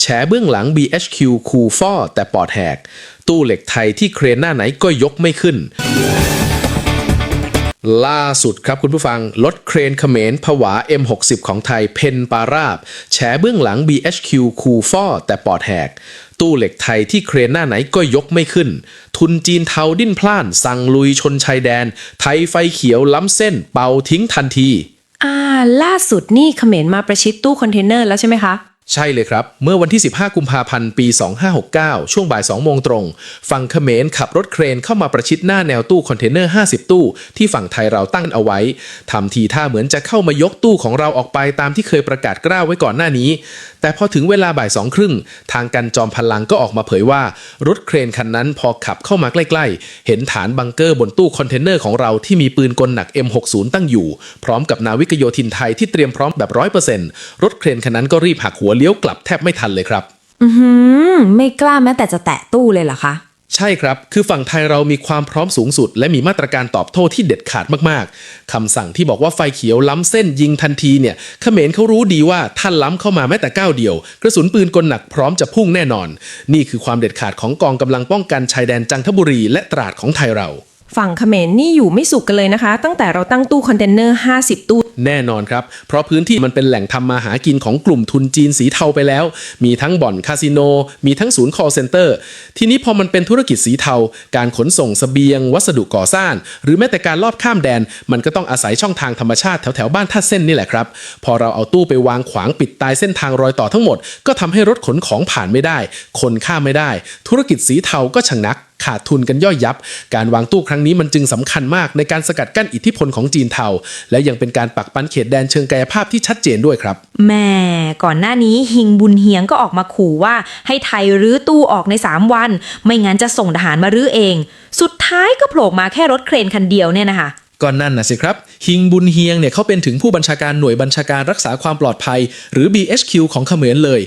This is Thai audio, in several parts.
แฉเบื้องหลัง BHQ คูฟอแต่ปอดแหก ตู้เหล็กไทยที่เครนหน้าไหนก็ยกไม่ขึ้น ล่าสุดครับคุณผู้ฟัง รถเครนเขมรผวา M60 ของไทยเพนปาราบ แฉเบื้องหลัง BHQ คูฟอแต่ปอดแหก ตู้เหล็กไทยที่เครนหน้าไหนก็ยกไม่ขึ้น ทุนจีนเทาดิ้นพล่าน สั่งลุยชนชายแดน ไทยไฟเขียวล้ำเส้น เป่าทิ้งทันที อ่า ล่าสุดนี่เขมรมาประชิดตู้คอนเทนเนอร์แล้วใช่ไหมคะ ใช่เลยครับ เมื่อวันที่ 15 กุมภาพันธ์ ปี 2569 ช่วงบ่าย 2 โมงตรง ฝั่งเขมรขับรถเครนเข้ามาประชิดหน้าแนวตู้คอนเทนเนอร์ 50 ตู้ ที่ฝั่งไทยเราตั้งเอาไว้ ทำทีท่าเหมือนจะเข้ามายกตู้ของเราออกไปตามที่เคยประกาศกล้าวไว้ก่อนหน้านี้ แต่พอถึงเวลาบ่ายสองครึ่ง ทางกันจอมพลังก็ออกมาเผยว่า รถเครนคันนั้นพอขับเข้ามาใกล้ๆ เห็นฐานบังเกอร์บนตู้คอนเทนเนอร์ของเราที่มีปืนกลหนัก M60 ตั้งอยู่ พร้อมกับนาวิกโยธินไทยที่เตรียมพร้อมแบบร้อยเปอร์เซ็นต์รถเครนคันนั้นก็รีบหักหัวเลี้ยวกลับแทบไม่ทันเลยครับ อืมไม่กล้าแม้แต่จะแตะตู้เลยเหรอคะ ใช่ครับ คือฝั่งไทยเรามีความพร้อมสูงสุด และมีมาตรการตอบโต้ที่เด็ดขาดมากๆคำสั่งที่บอกว่าไฟเขียวล้ำเส้นยิงทันทีเนี่ยเขมรเขารู้ดีว่าท่านล้ำเข้ามาแม้แต่ก้าวเดียว กระสุนปืนกลหนักพร้อมจะพุ่งแน่นอน นี่คือความเด็ดขาดของกองกำลังป้องกันชายแดนจันทบุรีและตราดของไทยเรา ฝั่งเขมรนี่อยู่ไม่สุขกันเลยนะคะ ตั้งแต่เราตั้งตู้คอนเทนเนอร์ 50 ตู้ แน่นอนครับ เพราะพื้นที่มันเป็นแหล่งทำมาหากินของกลุ่มทุนจีนสีเทาไปแล้ว มีทั้งบ่อนคาสิโน มีทั้งศูนย์ call center ทีนี้พอมันเป็นธุรกิจสีเทา การขนส่งสเสบียง วัสดุก่อสร้าง หรือแม้แต่การลอบข้ามแดน มันก็ต้องอาศัยช่องทางธรรมชาติแถวแถวบ้านท่าเส้นนี่แหละครับ พอเราเอาตู้ไปวางขวางปิดตายเส้นทางรอยต่อทั้งหมด ก็ทำให้รถขนของผ่านไม่ได้ คนข้ามไม่ได้ ธุรกิจสีเทาก็ชะงักขาดทุนกันย่อยยับ การวางตู้ครั้งนี้มันจึงสำคัญมากในการสกัดกั้นอิทธิพลของจีนเทา และยังเป็นการปักปันเขตแดนเชิงกายภาพที่ชัดเจนด้วยครับแม่ก่อนหน้านี้ฮิงบุญเฮียงก็ออกมาขู่ว่าให้ไทยรื้อตู้ออกใน 3 วัน ไม่งั้นจะส่งทหารมารื้อเอง สุดท้ายก็โผล่มาแค่รถเครนคันเดียวเนี่ยนะคะ ก็นั่นนะสิครับฮิงบุญเฮียงเนี่ยเขาเป็นถึงผู้บัญชาการหน่วยบัญชาการรักษาความปลอดภัย หรือ BHQ ของเขมรเลย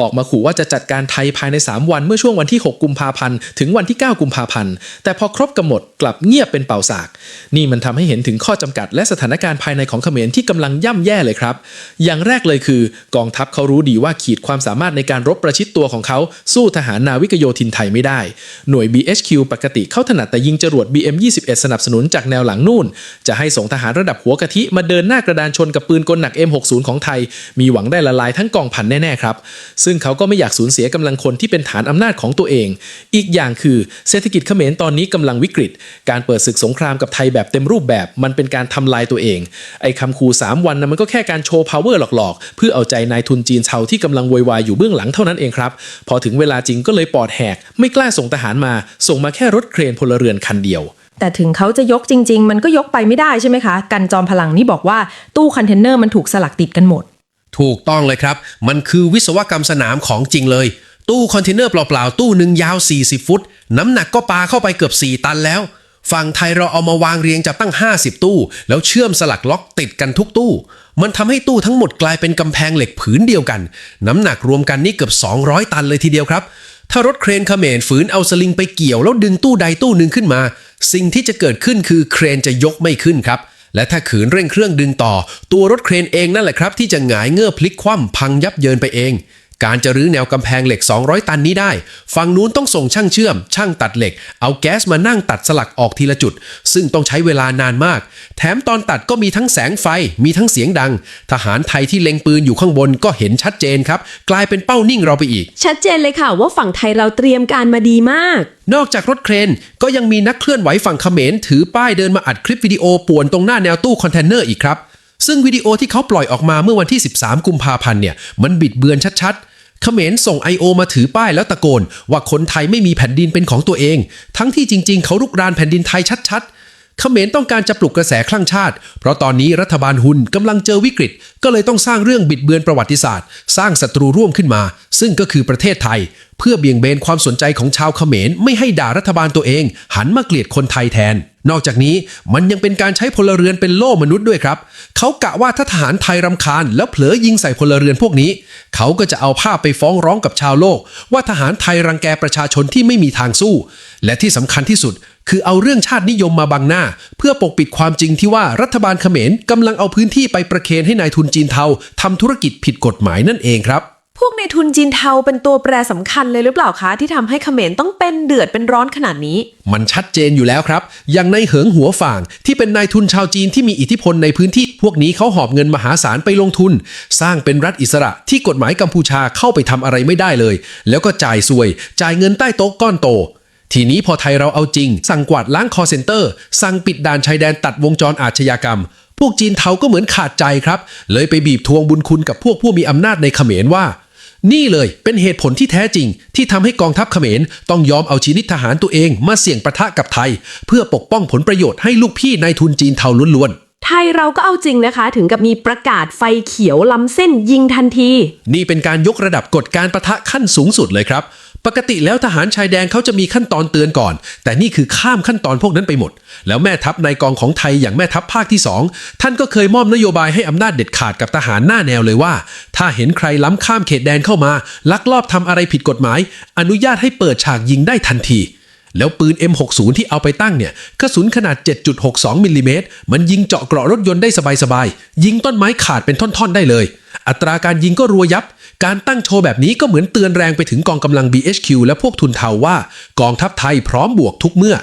ออกมาขู่ว่าจะจัดการไทยภายใน 3 วันเมื่อช่วงวันที่ 6 กุมภาพันธ์ถึงวันที่ 9 กุมภาพันธ์แต่พอครบกำหนดกลับเงียบเป็นเป่าสาก นี่มันทำให้เห็นถึงข้อจำกัด และสถานการณ์ภายในของเขมรที่กำลังย่ำแย่เลยครับ อย่างแรกเลยคือกองทัพเขารู้ดีว่าขีดความสามารถในการรบประชิดตัวของเขาสู้ทหารนาวิกโยธินไทยไม่ได้ หน่วย BHQ ปกติเขาถนัดแต่ยิงจรวด BM21 สนับสนุนจากแนวหลังนู่นจะให้ส่งทหารระดับหัวกะทิมาเดินหน้ากระดานชนกับปืนกลหนัก M60 ของไทย มีหวังได้ละลายทั้งกองพันแน่ๆครับ ซึ่งเขาก็ไม่อยากสูญเสียกำลังคนที่เป็นฐานอำนาจของตัวเอง อีกอย่างคือเศรษฐกิจเขมรตอนนี้กำลังวิกฤต การเปิดศึกสงครามกับไทยแบบเต็มรูปแบบมันเป็นการทำลายตัวเอง ไอ้คำคู3วันนะมันก็แค่การโชว์ power หลอกๆ เพื่อเอาใจนายทุนจีนเทาที่กำลังโวยวายอยู่เบื้องหลังเท่านั้นเองครับ พอถึงเวลาจริงก็เลยปอดแหก ไม่กล้าส่งทหารมา ส่งมาแค่รถเครนพลเรือนคันเดียว แต่ถึงเขาจะยกจริง ๆ มันก็ยกไปไม่ได้ใช่ไหมคะ กันจอมพลังนี่บอกว่าตู้คอนเทนเนอร์มันถูกสลักติดกันหมด ถูกต้องเลยครับ มันคือวิศวกรรมสนามของจริงเลย ตู้คอนเทนเนอร์เปล่าๆ ตู้หนึ่งยาว 40 ฟุต น้ำหนักก็ปาเข้าไปเกือบ 4 ตันแล้ว ฝั่งไทยเราเอามาวางเรียงจับตั้ง 50 ตู้ แล้วเชื่อมสลักล็อกติดกันทุกตู้ มันทำให้ตู้ทั้งหมดกลายเป็นกำแพงเหล็กผืนเดียวกัน น้ำหนักรวมกันนี่เกือบ 200 ตันเลยทีเดียวครับ ถ้ารถเครนเขมรฝืนเอาสลิงไปเกี่ยวแล้วดึงตู้ใดตู้หนึ่งขึ้นมา สิ่งที่จะเกิดขึ้นคือเครนจะยกไม่ขึ้นครับ และถ้าขืนเร่งเครื่องดึงต่อ ตัวรถเครนเองนั่นแหละครับ ที่จะหงายเงื่อพลิกคว่ำพังยับเยินไปเอง การจะรื้อแนวกำแพงเหล็ก 200 ตันนี้ได้ ฝั่งนู้นต้องส่งช่างเชื่อม ช่างตัดเหล็ก เอาแก๊สมานั่งตัดสลักออกทีละจุด ซึ่งต้องใช้เวลานานมาก แถมตอนตัดก็มีทั้งแสงไฟ มีทั้งเสียงดัง ทหารไทยที่เล็งปืนอยู่ข้างบนก็เห็นชัดเจนครับ กลายเป็นเป้านิ่งเราไปอีก ชัดเจนเลยค่ะว่าฝั่งไทยเราเตรียมการมาดีมาก นอกจากรถเครนก็ยังมีนักเคลื่อนไหวฝั่งเขมรถือป้ายเดินมาอัดคลิปวิดีโอป่วนตรงหน้าแนวตู้คอนเทนเนอร์อีกครับ ซึ่งวิดีโอที่เขาปล่อยออกมาเมื่อวันที่ 13 กุมภาพันธ์เนี่ยมันบิดเบือนชัดๆเขมรส่ง I.O. มาถือป้ายแล้วตะโกน ว่าคนไทยไม่มีแผ่นดินเป็นของตัวเอง ทั้งที่จริง ๆ เขารุกรานแผ่นดินไทยชัดๆเขมรต้องการจะปลุกกระแสคลั่งชาติ เพราะตอนนี้รัฐบาลฮุนกำลังเจอวิกฤต ก็เลยต้องสร้างเรื่องบิดเบือนประวัติศาสตร์ สร้างศัตรูร่วมขึ้นมา ซึ่งก็คือประเทศไทยเพื่อเบี่ยงเบนความสนใจของชาวเขมรไม่ให้ด่ารัฐบาลตัวเอง หันมาเกลียดคนไทยแทน นอกจากนี้มันยังเป็นการใช้พลเรือนเป็นโล่มนุษย์ด้วยครับ เขากะว่าถ้าทหารไทยรำคาญ แล้วเผลอยิงใส่พลเรือนพวกนี้ เขาก็จะเอาภาพไปฟ้องร้องกับชาวโลก ว่าทหารไทยรังแกประชาชนที่ไม่มีทางสู้ และที่สำคัญที่สุดคือเอาเรื่องชาตินิยมมาบังหน้า เพื่อปกปิดความจริงที่ว่ารัฐบาลเขมรกำลังเอาพื้นที่ไปประเคนให้นายทุนจีนเทาทำธุรกิจผิดกฎหมายนั่นเองครับ พวกในทุนจีนเทาเป็นตัวแปรสำคัญเลยหรือเปล่าคะ ที่ทำให้เขมรต้องเป็นเดือดเป็นร้อนขนาดนี้ มันชัดเจนอยู่แล้วครับ อย่างในเหิงหัวฝ่าง ที่เป็นนายทุนชาวจีนที่มีอิทธิพลในพื้นที่ พวกนี้เขาหอบเงินมหาศาลไปลงทุน สร้างเป็นรัฐอิสระที่กฎหมายกัมพูชาเข้าไปทำอะไรไม่ได้เลย แล้วก็จ่ายสวย จ่ายเงินใต้โต๊ะก้อนโตทีนี้พอไทยเราเอาจริง สั่งกวาดล้างคอเซ็นเตอร์ สั่งปิดด่านชายแดนตัดวงจรอาชญากรรม พวกจีนเทาก็เหมือนขาดใจครับ เลยไปบีบทวงบุญคุณกับพวกผู้มีอำนาจในเขมรว่า นี่เลยเป็นเหตุผลที่แท้จริง ที่ทำให้กองทัพเขมรต้องยอมเอาชีวิตทหารตัวเองมาเสี่ยงประทะกับไทย เพื่อปกป้องผลประโยชน์ให้ลูกพี่นายทุนจีนเทาล้วนๆไทยเราก็เอาจริงนะคะ ถึงกับมีประกาศไฟเขียวล้ำเส้นยิงทันที นี่เป็นการยกระดับกฎการประทะขั้นสูงสุดเลยครับ ปกติแล้วทหารชายแดนเขาจะมีขั้นตอนเตือนก่อน แต่นี่คือข้ามขั้นตอนพวกนั้นไปหมด แล้วแม่ทัพนายกองของไทยอย่างแม่ทัพภาคที่ 2 ท่านก็เคยมอบนโยบายให้อำนาจเด็ดขาดกับทหารหน้าแนวเลยว่า ถ้าเห็นใครล้ำข้ามเขตแดนเข้ามา ลักลอบทำอะไรผิดกฎหมาย อนุญาตให้เปิดฉากยิงได้ทันที แล้วปืน M60 ที่เอาไปตั้งเนี่ยกระสุนขนาด 7.62มิลลิเมตรมันยิงเจาะเกราะรถยนต์ได้สบายๆยิงต้นไม้ขาดเป็นท่อนๆได้เลย อัตราการยิงก็รัวยับ การตั้งโชว์แบบนี้ก็เหมือนเตือนแรงไปถึงกองกำลัง BHQ และพวกทุนเทาว่า กองทัพไทยพร้อมบวกทุกเมื่อ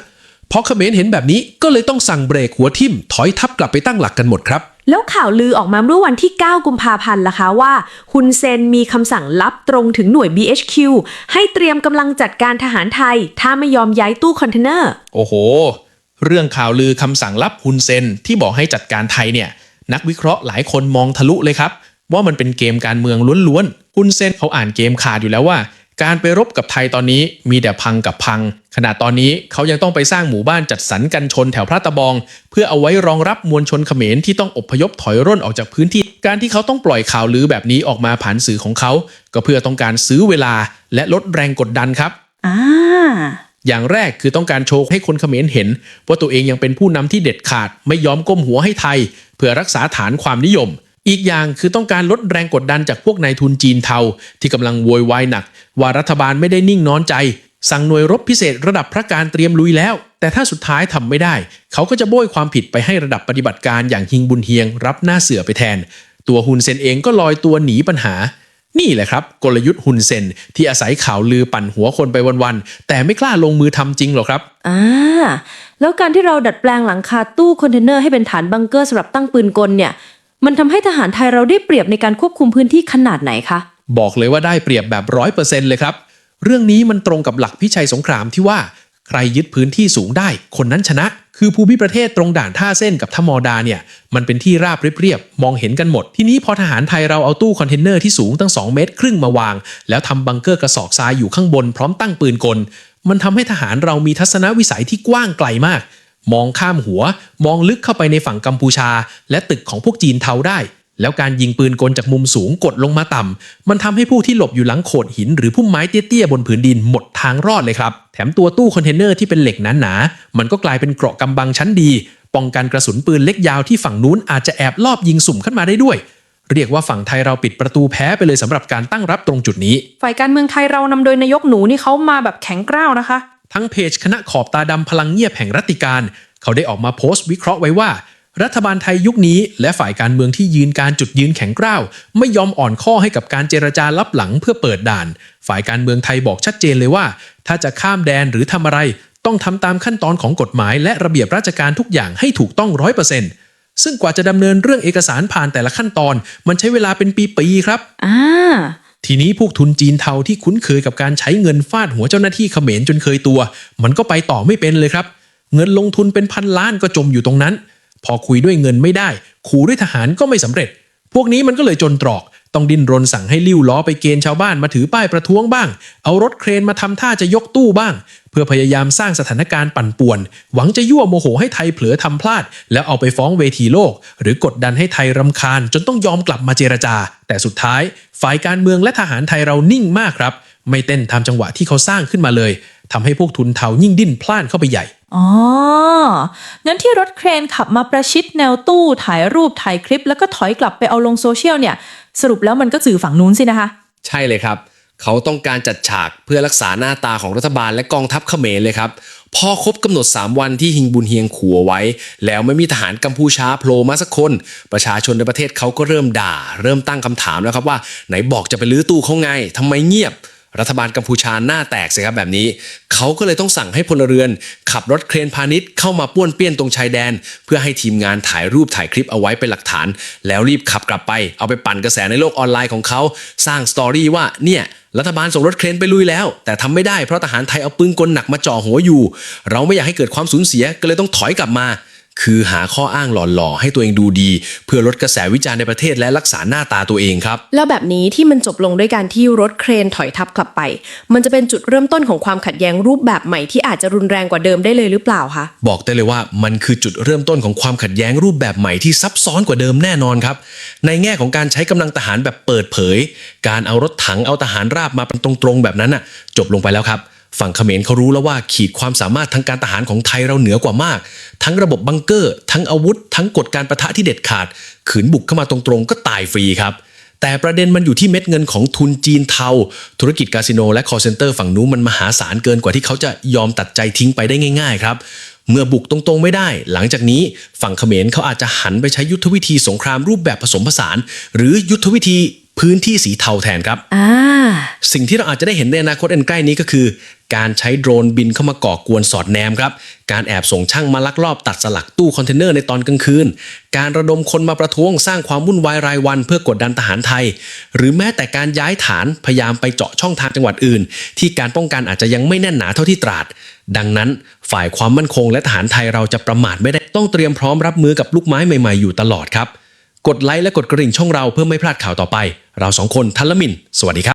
พอเขมรเห็นแบบนี้ก็เลยต้องสั่งเบรกหัวทิ่ม ถอยทัพกลับไปตั้งหลักกันหมดครับ แล้วข่าวลือออกมาเมื่อวันที่ 9 กุมภาพันธ์ล่ะคะว่าฮุนเซนมีคำสั่งลับตรงถึงหน่วย BHQ ให้เตรียมกำลังจัดการทหารไทย ถ้าไม่ยอมย้ายตู้คอนเทนเนอร์ โอ้โห เรื่องข่าวลือคำสั่งลับฮุนเซนที่บอกให้จัดการไทยเนี่ย นักวิเคราะห์หลายคนมองทะลุเลยครับ ว่ามันเป็นเกมการเมืองล้วนๆ ฮุนเซนเขาอ่านเกมขาดอยู่แล้วว่า การไปรบกับไทยตอนนี้มีแต่พังกับพังขนาดตอนนี้เขายังต้องไปสร้างหมู่บ้านจัดสรรกันชนแถวพระตะบอง เพื่อเอาไว้รองรับมวลชนเขมรที่ต้องอพยพถอยร่นออกจากพื้นที่ การที่เขาต้องปล่อยข่าวลือแบบนี้ออกมาผ่านสื่อของเขา ก็เพื่อต้องการซื้อเวลาและลดแรงกดดันครับอ่าอย่างแรกคือต้องการโชว์ให้คนเขมรเห็น ว่าตัวเองยังเป็นผู้นำที่เด็ดขาดไม่ยอมก้มหัวให้ไทย เพื่อรักษาฐานความนิยม อีกอย่างคือต้องการลดแรงกดดันจากพวกนายทุนจีนเทา ที่กำลังโวยวายหนัก ว่ารัฐบาลไม่ได้นิ่งนอนใจ สั่งหน่วยรบพิเศษระดับพระการเตรียมลุยแล้ว แต่ถ้าสุดท้ายทำไม่ได้ เขาก็จะโบยความผิดไปให้ระดับปฏิบัติการอย่างฮิงบุญเฮียง รับหน้าเสือไปแทน ตัวฮุนเซนเองก็ลอยตัวหนีปัญหา นี่แหละครับ กลยุทธ์ฮุนเซนที่อาศัยข่าวลือปั่นหัวคนไปวันๆแต่ไม่กล้าลงมือทำจริงหรอกครับอ่าแล้วการที่เราดัดแปลงหลังคาตู้คอนเทนเนอร์ให้เป็นฐานบังเกอร์สำหรับตั้งปืนกลเนี่ย มันทำให้ทหารไทยเราได้เปรียบในการควบคุมพื้นที่ขนาดไหนคะ บอกเลยว่าได้เปรียบแบบร้อยเปอร์เซ็นต์เลยครับ เรื่องนี้มันตรงกับหลักพิชัยสงครามที่ว่า ใครยึดพื้นที่สูงได้ คนนั้นชนะ คือภูมิประเทศตรงด่านท่าเส้นกับท่ามอดาเนี่ย มันเป็นที่ราบเรียบๆมองเห็นกันหมด ทีนี้พอทหารไทยเราเอาตู้คอนเทนเนอร์ที่สูงตั้ง 2 เมตร ครึ่งมาวาง แล้วทำบังเกอร์กระสอบทรายอยู่ข้างบนพร้อมตั้งปืนกล มันทำให้ทหารเรามีทัศนวิสัยที่กว้างไกลมาก มองข้ามหัว มองลึกเข้าไปในฝั่งกัมพูชา และตึกของพวกจีนเทาได้ แล้วการยิงปืนกลจากมุมสูงกดลงมาต่ำ มันทำให้ผู้ที่หลบอยู่หลังโขดหิน หรือพุ่มไม้เตี้ยๆบนผืนดินหมดทางรอดเลยครับ แถมตัวตู้คอนเทนเนอร์ที่เป็นเหล็กหนาๆมันก็กลายเป็นเกราะกำบังชั้นดี ป้องกันกระสุนปืนเล็กยาวที่ฝั่งนู้นอาจจะแอบลอบยิงสุ่มขึ้นมาได้ด้วยเรียกว่าฝั่งไทยเราปิดประตูแพ้ไปเลยสำหรับการตั้งรับตรงจุดนี้ ฝ่ายการเมืองไทยเรานำโดยนายกหนูนี่เขามาแบบแข็งกร้าวนะคะ ทั้งเพจคณะขอบตาดำพลังเงียบแห่งรัติการ เขาได้ออกมาโพสต์วิเคราะห์ไว้ว่า รัฐบาลไทยยุคนี้ และฝ่ายการเมืองที่ยืนการจุดยืนแข็งกร้าว ไม่ยอมอ่อนข้อให้กับการเจรจาลับหลังเพื่อเปิดด่าน ฝ่ายการเมืองไทยบอกชัดเจนเลยว่า ถ้าจะข้ามแดนหรือทำอะไร ต้องทำตามขั้นตอนของกฎหมาย และระเบียบราชการทุกอย่างให้ถูกต้องร้อยเปอร์เซ็นต์ซึ่งกว่าจะดำเนินเรื่องเอกสารผ่านแต่ละขั้นตอน มันใช้เวลาเป็นปีๆครับ อ่า ทีนี้พวกทุนจีนเทาที่คุ้นเคยกับการใช้เงินฟาดหัวเจ้าหน้าที่เขมรจนเคยตัว มันก็ไปต่อไม่เป็นเลยครับ เงินลงทุนเป็นพันล้านก็จมอยู่ตรงนั้น พอคุยด้วยเงินไม่ได้ขู่ด้วยทหารก็ไม่สำเร็จ พวกนี้มันก็เลยจนตรอก ต้องดิ้นรนสั่งให้ลิ้วล้อไปเกณฑ์ชาวบ้านมาถือป้ายประท้วงบ้าง เอารถเครนมาทำท่าจะยกตู้บ้าง เพื่อพยายามสร้างสถานการณ์ปั่นป่วน หวังจะยั่วโมโหให้ไทยเผลอทำพลาด แล้วเอาไปฟ้องเวทีโลก หรือกดดันให้ไทยรำคาญ จนต้องยอมกลับมาเจรจา แต่สุดท้าย ฝ่ายการเมืองและทหารไทยเรานิ่งมากครับ ไม่เต้นตามจังหวะที่เขาสร้างขึ้นมาเลยทำให้พวกทุนเทายิ่งดิ้นพล่านเข้าไปใหญ่ อ๋อ งั้นที่รถเครนขับมาประชิดแนวตู้ถ่ายรูปถ่ายคลิป แล้วก็ถอยกลับไปเอาลงโซเชียลเนี่ย สรุปแล้วมันก็สื่อฝั่งนู้นสินะคะ ใช่เลยครับ เขาต้องการจัดฉากเพื่อรักษาหน้าตาของรัฐบาลและกองทัพเขมรเลยครับ พอครบกำหนด 3 วันที่ฮิงบุญเฮียงขัวไว้ แล้วไม่มีทหารกัมพูชาโผล่มาสักคน ประชาชนในประเทศเขาก็เริ่มด่า เริ่มตั้งคำถามแล้วครับว่าไหนบอกจะไปลื้อตู้เขาไงทำไมเงียบ รัฐบาลกัมพูชาหน้าแตกสิครับแบบนี้ เขาก็เลยต้องสั่งให้พลเรือน ขับรถเครนพาณิชย์เข้ามาป้วนเปี้ยนตรงชายแดน เพื่อให้ทีมงานถ่ายรูปถ่ายคลิปเอาไว้เป็นหลักฐาน แล้วรีบขับกลับไปเอาไปปั่นกระแสในโลกออนไลน์ของเขา สร้างสตอรี่ว่าเนี่ยรัฐบาลส่งรถเครนไปลุยแล้ว แต่ทำไม่ได้เพราะทหารไทยเอาปืนกลหนักมาจ่อหัวอยู่ เราไม่อยากให้เกิดความสูญเสียก็เลยต้องถอยกลับมา คือหาข้ออ้างหล่อๆให้ตัวเองดูดี เพื่อลดกระแสวิจารณ์ในประเทศและรักษาหน้าตาตัวเองครับ แล้วแบบนี้ที่มันจบลงด้วยการที่รถเครนถอยทับกลับไป มันจะเป็นจุดเริ่มต้นของความขัดแย้งรูปแบบใหม่ที่อาจจะรุนแรงกว่าเดิมได้เลยหรือเปล่าคะบอกได้เลยว่ามันคือจุดเริ่มต้นของความขัดแย้งรูปแบบใหม่ที่ซับซ้อนกว่าเดิมแน่นอนครับ ในแง่ของการใช้กำลังทหารแบบเปิดเผย การเอารถถังเอาทหารราบมาเป็นตรงๆแบบนั้นน่ะจบลงไปแล้วครับ ฝั่งเขมรเขารู้แล้วว่าขีดความสามารถทางการทหารของไทยเราเหนือกว่ามาก ทั้งระบบบังเกอร์ ทั้งอาวุธ ทั้งกฎการประทะที่เด็ดขาด ขืนบุกเข้ามาตรงๆ ก็ตายฟรีครับแต่ประเด็นมันอยู่ที่เม็ดเงินของทุนจีนเทา ธุรกิจคาสิโนและคอร์เซนเตอร์ฝั่งนู้นมันมหาศาลเกินกว่าที่เขาจะยอมตัดใจทิ้งไปได้ง่าย ๆ ครับ เมื่อบุกตรงๆไม่ได้ หลังจากนี้ฝั่งเขมรเขาอาจจะหันไปใช้ยุทธวิธีสงครามรูปแบบผสมผสาน หรือยุทธวิธี พื้นที่สีเทาแทนครับอ่าสิ่งที่เราอาจจะได้เห็นในอนาคตอันใกล้นี้ก็คือ การใช้โดรนบินเข้ามาก่อกวนสอดแนมครับ การแอบส่งช่างมาลักลอบตัดสลักตู้คอนเทนเนอร์ในตอนกลางคืน การระดมคนมาประท้วงสร้างความวุ่นวายรายวันเพื่อกดดันทหารไทย หรือแม้แต่การย้ายฐานพยายามไปเจาะช่องทางจังหวัดอื่น ที่การป้องกันอาจจะยังไม่แน่นหนาเท่าที่ตราด ดังนั้นฝ่ายความมั่นคงและทหารไทยเราจะประมาทไม่ได้ต้องเตรียมพร้อมรับมือกับลูกไม้ใหม่ ๆอยู่ตลอดครับก ดไลค์และกดกระดิ่งช่องเราเพื่อไม่พลาดข่าวต่อไป เราสองคนทันละมิน สวัสดีครับ